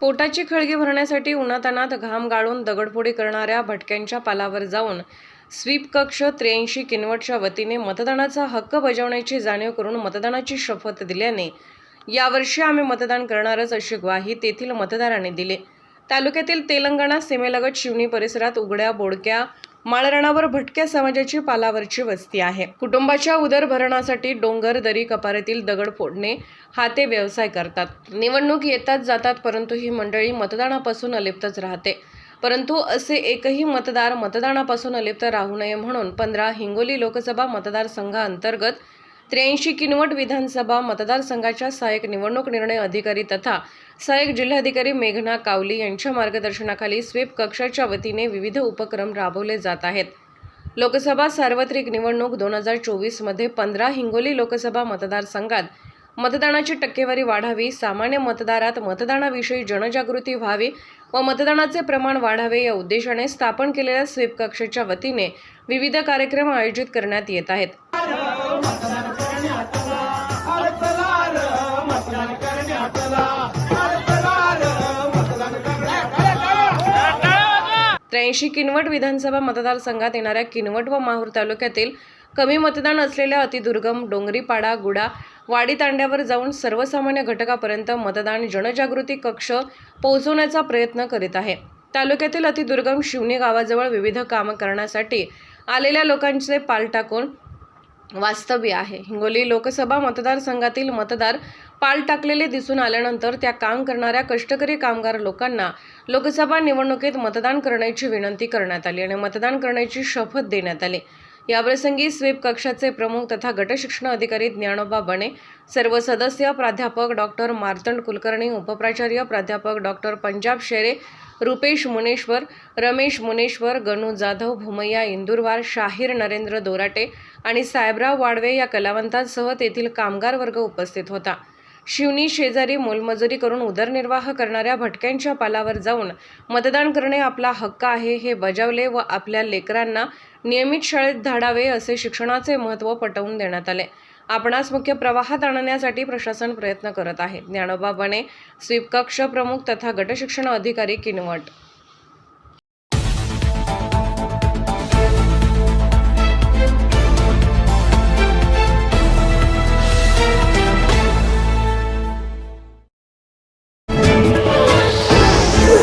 पोटाची खळगी भरण्यासाठी उन्हातानात घाम गाळून दगडफोडी करणाऱ्या भटक्यांच्या पालावर जाऊन स्वीप कक्ष त्र्याऐंशी किनवटच्या वतीने मतदानाचा हक्क बजावण्याची जाणीव करून मतदानाची शपथ दिल्याने यावर्षी आम्ही मतदान करणारच अशी ग्वाही तेथील मतदारांनी दिली. तालुक्यातील तेलंगणा सीमेलगत शिवणी परिसरात उघड्या बोडक्या माळरणावर भटक्या समाजाची पालावरची वस्ती आहे. कुटुंबाच्या उदरभरणासाठी डोंगर दरी कपारीतील दगड फोडणे हा ते व्यवसाय करतात. निवडणूक येतात जातात परंतु ही मंडळी मतदानापासून अलिप्तच राहते. परंतु असे एकही मतदार मतदानापासून अलिप्त राहू नये म्हणून पंधरा हिंगोली लोकसभा मतदारसंघाअंतर्गत त्र्याऐंशी किनवट विधानसभा मतदारसंघाच्या सहाय्यक निवडणूक निर्णय अधिकारी तथा सहाय्यक जिल्हाधिकारी मेघना कावली यांच्या मार्गदर्शनाखाली स्वीप कक्षाच्या वतीने विविध उपक्रम राबवले जात आहेत. लोकसभा सार्वत्रिक निवडणूक दोन हजार चोवीसमध्ये पंधरा हिंगोली लोकसभा मतदारसंघात मतदानाची टक्केवारी वाढावी सामान्य मतदारात मतदानाविषयी जनजागृती व्हावी व मतदानाचे प्रमाण वाढावे या उद्देशाने स्थापन केलेल्या स्वीप कक्षेच्या वतीने विविध कार्यक्रम आयोजित करण्यात येत आहेत. त्र्याऐंशी किनवट विधानसभा मतदारसंघात येणाऱ्या किनवट व माहूर तालुक्यातील कमी मतदान असलेल्या अतिदुर्गम डोंगरीपाडा गुडा वाडी तांड्यावर जाऊन सर्वसामान्य घटकापर्यंत मतदान जनजागृती कक्ष पोहोचवण्याचा प्रयत्न करीत आहे. तालुक्यातील अतिदुर्गम शिवणी गावाजवळ विविध कामं करण्यासाठी आलेल्या लोकांचे पाल टाकून वास्तव्य आहे. हिंगोली लोकसभा मतदारसंघातील मतदार पाल टाकलेले दिसून आल्यानंतर त्या काम करणाऱ्या कष्टकरी कामगार लोकांना लोकसभा निवडणुकीत मतदान करण्याची विनंती करण्यात आली आणि मतदान करण्याची शपथ देण्यात आली. याप्रसंगी स्वीप कक्षाचे प्रमुख तथा गटशिक्षण अधिकारी ज्ञानोबा बने सर्व सदस्य प्राध्यापक डॉक्टर मार्तंड कुलकर्णी उपप्राचार्य प्राध्यापक डॉक्टर पंजाब शेरे रुपेश मुनेश्वर रमेश मुनेश्वर गणू जाधव भुमय्या इंदुरवार शाहीर नरेंद्र दोराटे आणि साहेबराव वाडवे या कलावंतांसह तेथील कामगार वर्ग उपस्थित होता. शिवनी शेजारी मोलमजुरी करून उदरनिर्वाह करणाऱ्या भटक्यांच्या पालावर जाऊन मतदान करणे आपला हक्क आहे हे बजावले व आपल्या लेकरांना नियमित शाळेत धाडावे असे शिक्षणाचे महत्त्व पटवून देण्यात आले. आपणास मुख्य प्रवाहात आणण्यासाठी प्रशासन प्रयत्न करत आहे. ज्ञानोबा बने स्वीप कक्ष प्रमुख तथा गटशिक्षण अधिकारी किनवट